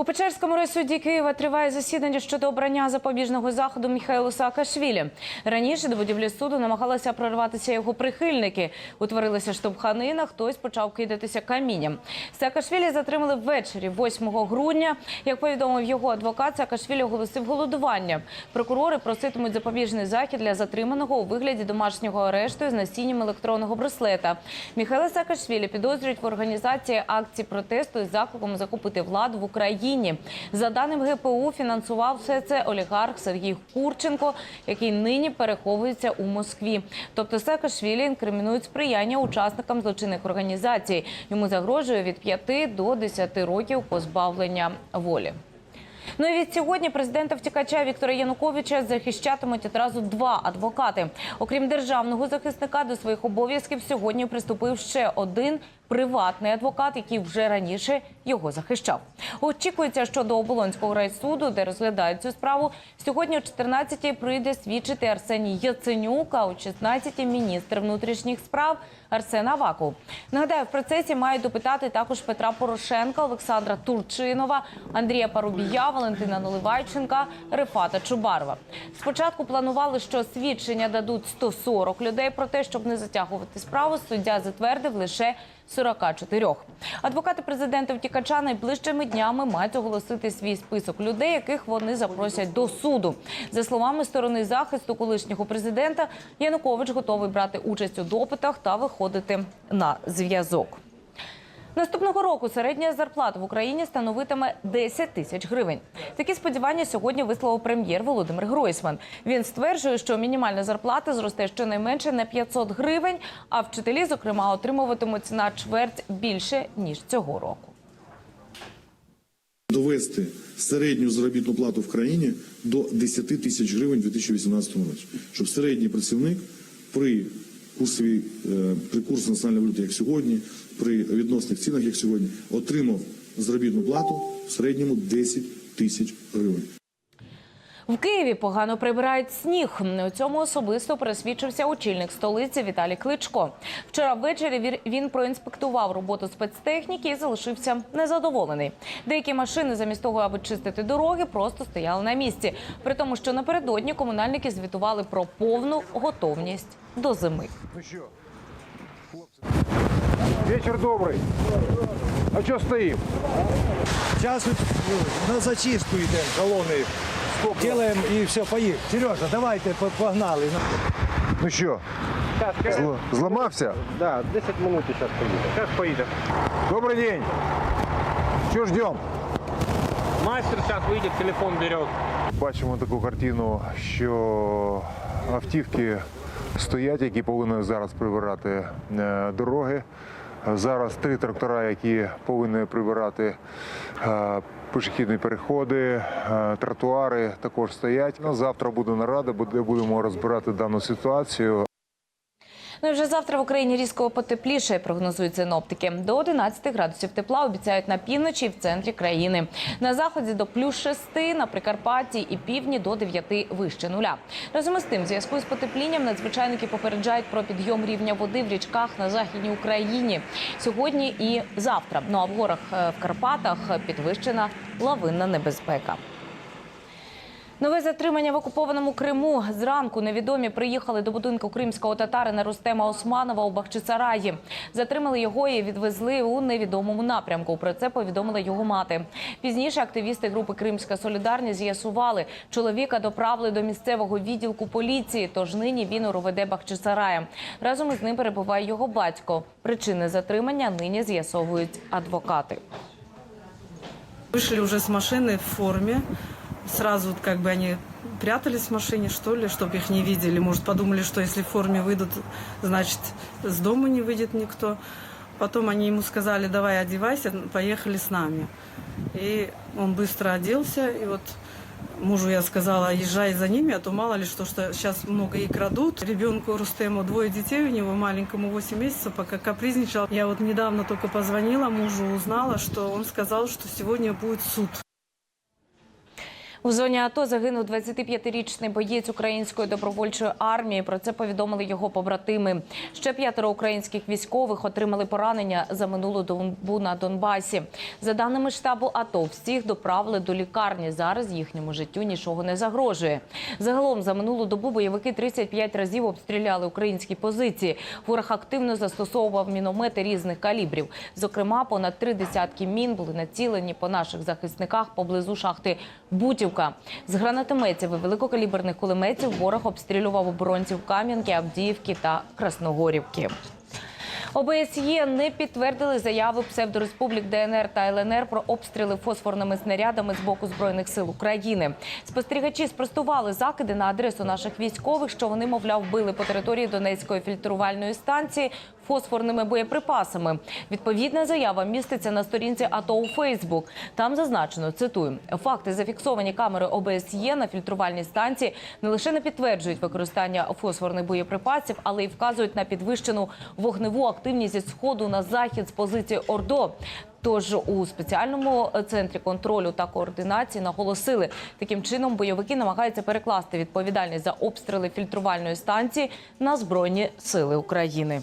У Печерському райсуді Києва триває засідання щодо обрання запобіжного заходу Міхайлу Саакашвілі. Раніше до будівлі суду намагалися прорватися його прихильники. Утворилася штовханина, хтось почав кидатися камінням. Саакашвілі затримали ввечері 8 грудня. Як повідомив його адвокат, Саакашвілі оголосив голодування. Прокурори проситимуть запобіжний захід для затриманого у вигляді домашнього арешту з насінням електронного браслета. Міхайла Саакашвілі підозрюють в організації акцій протесту із закликом закупити владу в Україні. За даним ГПУ, фінансував все це олігарх Сергій Курченко, який нині переховується у Москві. Тобто Саакашвілі інкримінують сприяння учасникам злочинних організацій. Йому загрожує від 5 до 10 років позбавлення волі. Ну і від сьогодні президента втікача Віктора Януковича захищатимуть одразу два адвокати. Окрім державного захисника, до своїх обов'язків сьогодні приступив ще один приватний адвокат, який вже раніше його захищав. Очікується, що до оболонського райсуду, де розглядають цю справу, сьогодні о 14-й прийде свідчити Арсеній Яценюк, а о 16-й – міністр внутрішніх справ Арсен Аваков. Нагадаю, в процесі мають допитати також Петра Порошенка, Олександра Турчинова, Андрія Парубія, Валентина Наливайченка, Рифата Чубарова. Спочатку планували, що свідчення дадуть 140 людей. Проте, щоб не затягувати справу, суддя затвердив лише 44. Адвокати президента втікача найближчими днями мають оголосити свій список людей, яких вони запросять до суду. За словами сторони захисту колишнього президента, Янукович готовий брати участь у допитах та виходити на зв'язок. Наступного року середня зарплата в Україні становитиме 10 тисяч гривень. Такі сподівання сьогодні висловив прем'єр Володимир Гройсман. Він стверджує, що мінімальна зарплата зросте щонайменше на 500 гривень, а вчителі, зокрема, отримуватимуть на чверть більше ніж цього року. довести середню заробітну плату в країні до 10 тисяч гривень у 2018 році, щоб середній працівник при курсовій е, при курсі національної валюти, як сьогодні, при відносних цінах, як сьогодні, отримав заробітну плату в середньому 10 тисяч гривень. В Києві погано прибирають сніг. У цьому особисто пересвідчився очільник столиці Віталій Кличко. Вчора ввечері він- він проінспектував роботу спецтехніки і залишився незадоволений. Деякі машини, замість того, аби чистити дороги, просто стояли на місці. При тому, що напередодні комунальники звітували про повну готовність до зими. Вечір добрий. А що стоїм? Сейчас вот ну, на зачистку йдемо, колони. Делаем і все, поїхали. Сережа, давайте погнали. Ну що, зл- зламався? Да, 10 минут и сейчас поедем. Зараз поїде. Добрий день. Що ждем? Мастер сейчас выйдет, телефон берет. Бачимо таку картину, що автівки стоять, які повинні зараз прибирати е, дороги. Зараз три трактора, які повинні прибирати е, пішохідні переходи, е, тротуари також стоять. На завтра буде нарада, де будемо розбирати дану ситуацію. Ну і вже завтра в Україні різко потепліше, прогнозують синоптики. До 11 градусів тепла обіцяють на півночі і в центрі країни. На заході до плюс 6, на Прикарпатті і півдні до 9 вище нуля. Разом із тим, в зв'язку з потеплінням надзвичайники попереджають про підйом рівня води в річках на західній Україні сьогодні і завтра. Ну а в горах е, в Карпатах підвищена лавинна небезпека. Нове затримання в окупованому Криму. Зранку невідомі приїхали до будинку кримського татарина Рустема Османова у Бахчисараї. Затримали його і відвезли у невідомому напрямку. Про це повідомила його мати. Пізніше активісти групи Кримська Солідарність з'ясували, чоловіка доправили до місцевого відділку поліції. Тож нині він у РОВД Бахчисарая. Разом із ним перебуває його батько. Причини затримання нині з'ясовують адвокати. Вышли уже с машины в форме. Сразу вот как бы они прятались в машине, что ли, чтобы их не видели. Может, подумали, что если в форме выйдут, значит, с дома не выйдет никто. Потом они ему сказали, давай одевайся, поехали с нами. И он быстро оделся, и вот мужу я сказала, езжай за ними, а то мало ли что, что сейчас много и крадут. Ребенку Рустему двое детей, у него маленькому 8 месяцев, пока капризничал. Я вот недавно только позвонила мужу, узнала, что он сказал, что сегодня будет суд. У зоні АТО загинув 25-річний боєць української добровольчої армії. Про це повідомили його побратими. Ще п'ятеро українських військових отримали поранення за минулу добу на Донбасі. За даними штабу АТО, всіх доправили до лікарні. Зараз їхньому життю нічого не загрожує. Загалом за минулу добу бойовики 35 разів обстріляли українські позиції. Ворог активно застосовував міномети різних калібрів. Зокрема, понад три десятки мін були націлені по наших захисниках поблизу шахти Бутівка. З гранатометів і великокаліберних кулеметів ворог обстрілював оборонців Кам'янки, Авдіївки та Красногорівки. ОБСЄ не підтвердили заяви псевдореспублік ДНР та ЛНР про обстріли фосфорними снарядами з боку збройних сил України. Спостерігачі спростували закиди на адресу наших військових, що вони, мовляв, били по території Донецької фільтрувальної станції фосфорними боєприпасами. Відповідна заява міститься на сторінці АТО у Фейсбук. Там зазначено цитую: факти зафіксовані камерою ОБСЄ на фільтрувальній станції не лише не підтверджують використання фосфорних боєприпасів, але й вказують на підвищену вогневу активність зі сходу на захід з позиції ОРДО. Тож у спеціальному центрі контролю та координації наголосили, таким чином бойовики намагаються перекласти відповідальність за обстріли фільтрувальної станції на збройні сили України.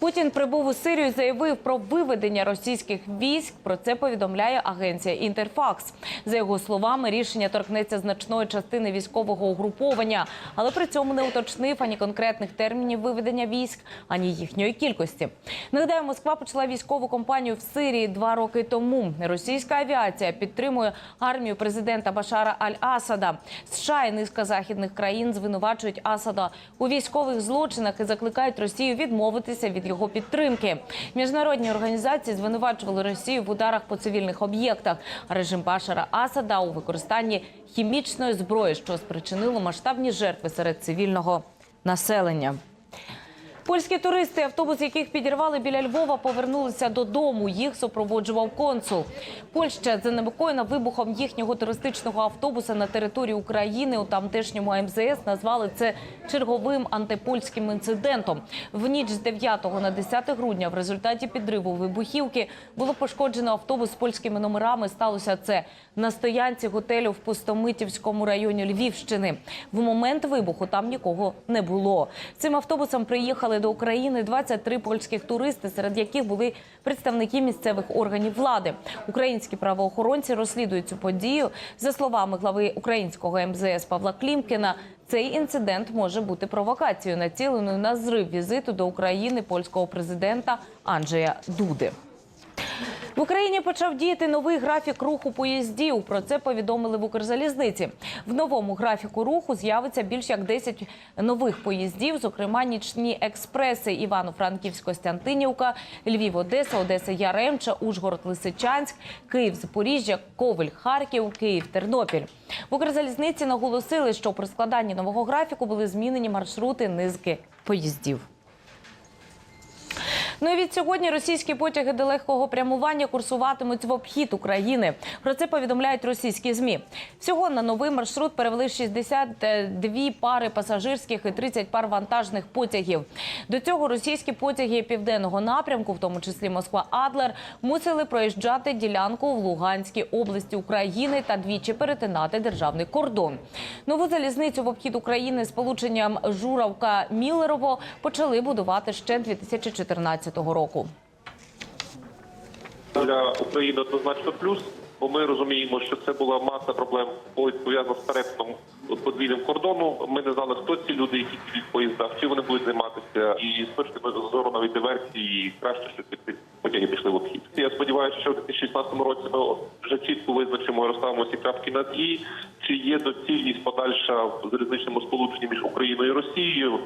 Путін прибув у Сирію заявив про виведення російських військ. Про це повідомляє агенція Інтерфакс. За його словами, рішення торкнеться значної частини військового угруповання, але при цьому не уточнив ані конкретних термінів виведення військ, ані їхньої кількості. Нагадаю, Москва почала військову кампанію в Сирії два роки тому. Російська авіація підтримує армію президента Башара Аль-Асада. США і низка західних країн звинувачують Асада у військових злочинах і закликають Росію відмовитися від його підтримки. Міжнародні організації звинувачували Росію в ударах по цивільних об'єктах. Режим Башара Асада у використанні хімічної зброї, що спричинило масштабні жертви серед цивільного населення. Польські туристи, автобус яких підірвали біля Львова, повернулися додому. Їх супроводжував консул. Польща занепокоєна вибухом їхнього туристичного автобуса на території України. У тамтешньому МЗС назвали це черговим антипольським інцидентом. В ніч з 9 на 10 грудня в результаті підриву вибухівки було пошкоджено автобус з польськими номерами. Сталося це на стоянці готелю в Пустомитівському районі Львівщини. В момент вибуху там нікого не було. Цим автобусом приїхали до України 23 польських туристи, серед яких були представники місцевих органів влади. Українські правоохоронці розслідують цю подію. За словами глави українського МЗС Павла Клімкіна, цей інцидент може бути провокацією, націленою на зрив візиту до України польського президента Анджея Дуди. В Україні почав діяти новий графік руху поїздів. Про це повідомили в Укрзалізниці. В новому графіку руху з'явиться більш як 10 нових поїздів, зокрема нічні експреси Івано-Франківськ-Костянтинівка, Львів-Одеса, Одеса-Яремча, Ужгород-Лисичанськ, Київ-Запоріжжя, Ковель-Харків, Київ-Тернопіль. В Укрзалізниці наголосили, що при складанні нового графіку були змінені маршрути низки поїздів. Ну і від сьогодні російські потяги далекого прямування курсуватимуть в обхід України. Про це повідомляють російські змі. Всього на новий маршрут перевели 62 пари пасажирських і 30 пар вантажних потягів. До цього російські потяги південного напрямку, в тому числі Москва Адлер, мусили проїжджати ділянку в Луганській області України та двічі перетинати державний кордон. Нову залізницю в обхід України з полученням Журавка Міллерово почали будувати ще 2014 року. для України однозначно плюс, бо ми розуміємо, що це була маса проблем пов'язана з перетином подвійним кордону. Ми не знали, хто ці люди, які в поїздах, чи вони будуть займатися. І з точки зору навіть диверсії, краще, щоб ці потяги пішли в обхід. Я сподіваюся, що в 2016 році ми вже чітко визначимо і розставимо ці крапки над і чи є доцільність подальша в залізничному сполученні між Україною і Росією.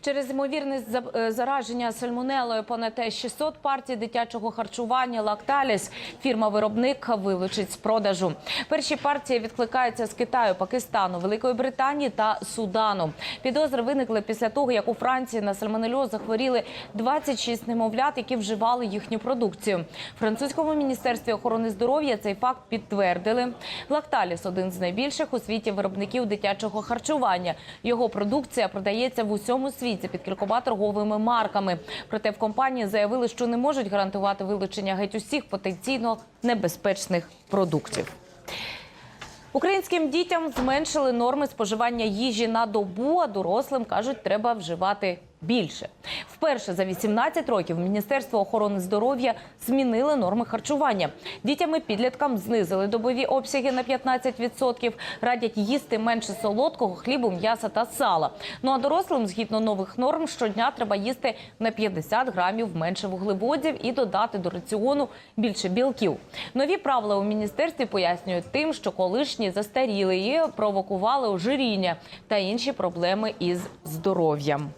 Через ймовірне е, зараження сальмонелою понад 600 партій дитячого харчування Лакталіс фірма-виробник вилучить з продажу. Перші партії відкликаються з Китаю, Пакистану, Великої Британії та Судану. Підозри виникли після того, як у Франції на сальмонельоз захворіли 26 немовлят, які вживали їхню продукцію. Французькому міністерстві охорони здоров'я цей факт підтвердили. Лакталіс один з найбільших у світі виробників дитячого харчування. Його продукція продається в усьому світі під кількома торговими марками. Проте в компанії заявили, що не можуть гарантувати вилучення геть усіх потенційно небезпечних продуктів. Українським дітям зменшили норми споживання їжі на добу, а дорослим кажуть, треба вживати більше. Вперше за 18 років Міністерство охорони здоров'я змінили норми харчування. Дітям і підліткам знизили добові обсяги на 15%, радять їсти менше солодкого, хлібу, м'яса та сала. Ну а дорослим, згідно нових норм, щодня треба їсти на 50 грамів менше вуглеводів і додати до раціону більше білків. Нові правила у міністерстві пояснюють тим, що колишні застаріли і провокували ожиріння та інші проблеми із здоров'ям.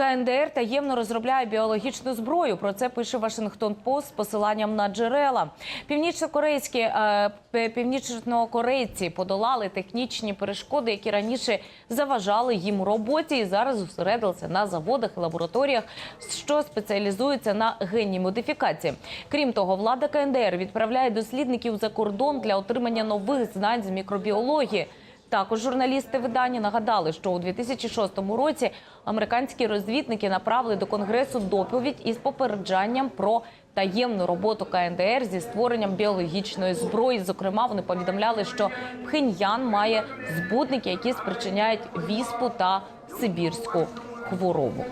КНДР таємно розробляє біологічну зброю. Про це пише Вашингтон Пост з посиланням на джерела. Північнокорейські е, північнокорейці подолали технічні перешкоди, які раніше заважали їм роботі, і зараз зосередилися на заводах і лабораторіях, що спеціалізуються на генній модифікації. Крім того, влада КНДР відправляє дослідників за кордон для отримання нових знань з мікробіології. Також журналісти видання нагадали, що у 2006 році американські розвідники направили до конгресу доповідь із попереджанням про таємну роботу КНДР зі створенням біологічної зброї. Зокрема, вони повідомляли, що Пхеньян має збудники, які спричиняють віспу та сибірську хворобу.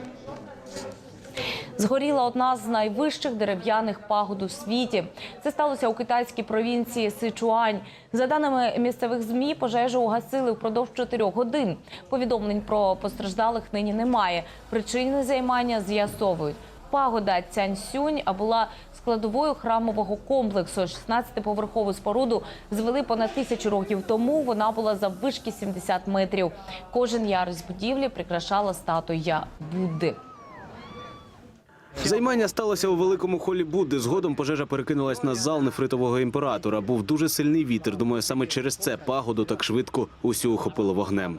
Згоріла одна з найвищих дерев'яних пагод у світі. Це сталося у китайській провінції Сичуань. За даними місцевих змі, пожежу угасили впродовж чотирьох годин. Повідомлень про постраждалих нині немає. Причини займання з'ясовують. Пагода Цяньсюнь була складовою храмового комплексу. 16-поверхову споруду звели понад тисячу років тому. Вона була заввишки 70 метрів. Кожен ярус будівлі прикрашала статуя Будди. Займання сталося у великому холі Будди. Згодом пожежа перекинулась на зал нефритового імператора. Був дуже сильний вітер. Думаю, саме через це пагоду так швидко усю охопило вогнем.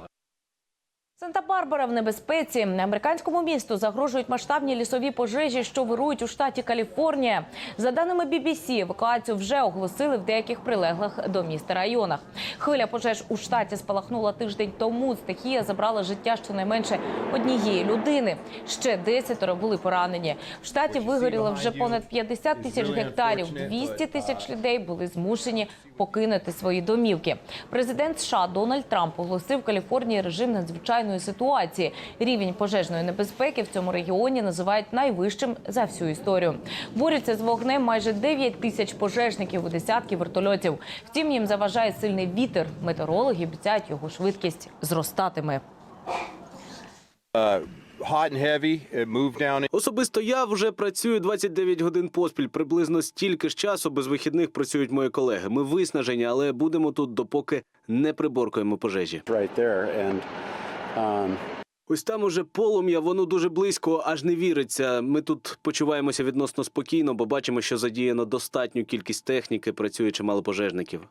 Санта-Барбара в небезпеці. Американському місту загрожують масштабні лісові пожежі, що вирують у штаті Каліфорнія. За даними BBC, евакуацію вже оголосили в деяких прилеглих до міста районах. Хвиля пожеж у штаті спалахнула тиждень тому. Стихія забрала життя щонайменше однієї людини. Ще десятеро були поранені. В штаті вигоріло вже понад 50 тисяч гектарів. 200 тисяч людей були змушені покинути свої домівки. Президент США Дональд Трамп оголосив Каліфорнії режим надзвичайної ситуації. Рівень пожежної небезпеки в цьому регіоні називають найвищим за всю історію. Борються з вогнем майже 9 тисяч пожежників у десятки вертольотів. Втім, їм заважає сильний вітер. Метеорологи обіцяють його швидкість зростатиме. Особисто я вже працюю 29 годин поспіль. Приблизно стільки ж часу без вихідних працюють мої колеги. Ми виснажені, але будемо тут, допоки не приборкуємо пожежі. right there, and um, Ось там уже полум'я, воно дуже близько, аж не віриться. Ми тут почуваємося відносно спокійно, бо бачимо, що задіяно достатню кількість техніки, працює чимало пожежників.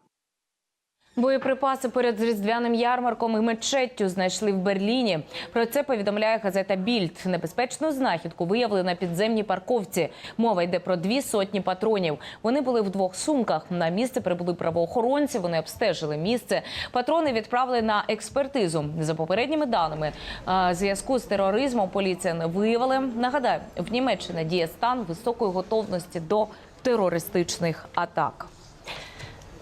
Боєприпаси перед різдвяним ярмарком і мечеттю знайшли в Берліні. Про це повідомляє газета Більд. Небезпечну знахідку виявили на підземній парковці. Мова йде про дві сотні патронів. Вони були в двох сумках. На місце прибули правоохоронці. Вони обстежили місце. Патрони відправили на експертизу. За попередніми даними зв'язку з тероризмом поліція не виявила. Нагадаю, в Німеччині діє стан високої готовності до терористичних атак.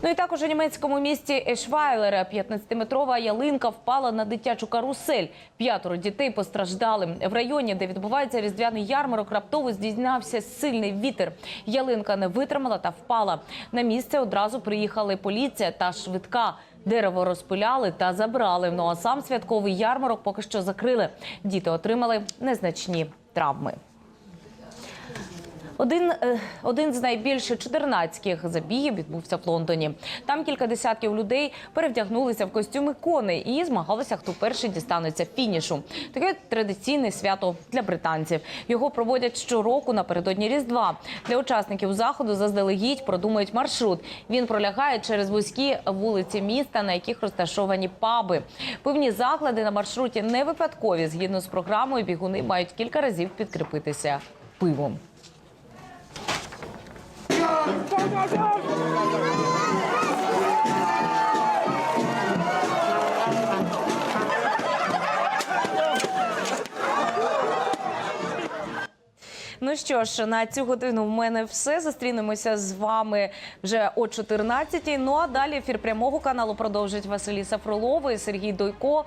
Ну і також у німецькому місті Ешвайлера 15-метрова ялинка впала на дитячу карусель. П'ятеро дітей постраждали. В районі, де відбувається різдвяний ярмарок, раптово здійснявся сильний вітер. Ялинка не витримала та впала. На місце одразу приїхали поліція та швидка. Дерево розпиляли та забрали. Ну а сам святковий ярмарок поки що закрили. Діти отримали незначні травми. Один, е, один з найбільш чудернацьких забігів відбувся в Лондоні. Там кілька десятків людей перевдягнулися в костюми коней і змагалися, хто перший дістанеться фінішу. Таке традиційне свято для британців. Його проводять щороку напередодні Різдва. Для учасників заходу заздалегідь продумують маршрут. Він пролягає через вузькі вулиці міста, на яких розташовані паби. Пивні заклади на маршруті не випадкові. Згідно з програмою, бігуни мають кілька разів підкріпитися пивом. Ну що ж, на цю годину в мене все. Зустрінемося з вами вже о 14-й. Ну а далі ефір прямого каналу продовжить Василіса Фролова і Сергій Дойко.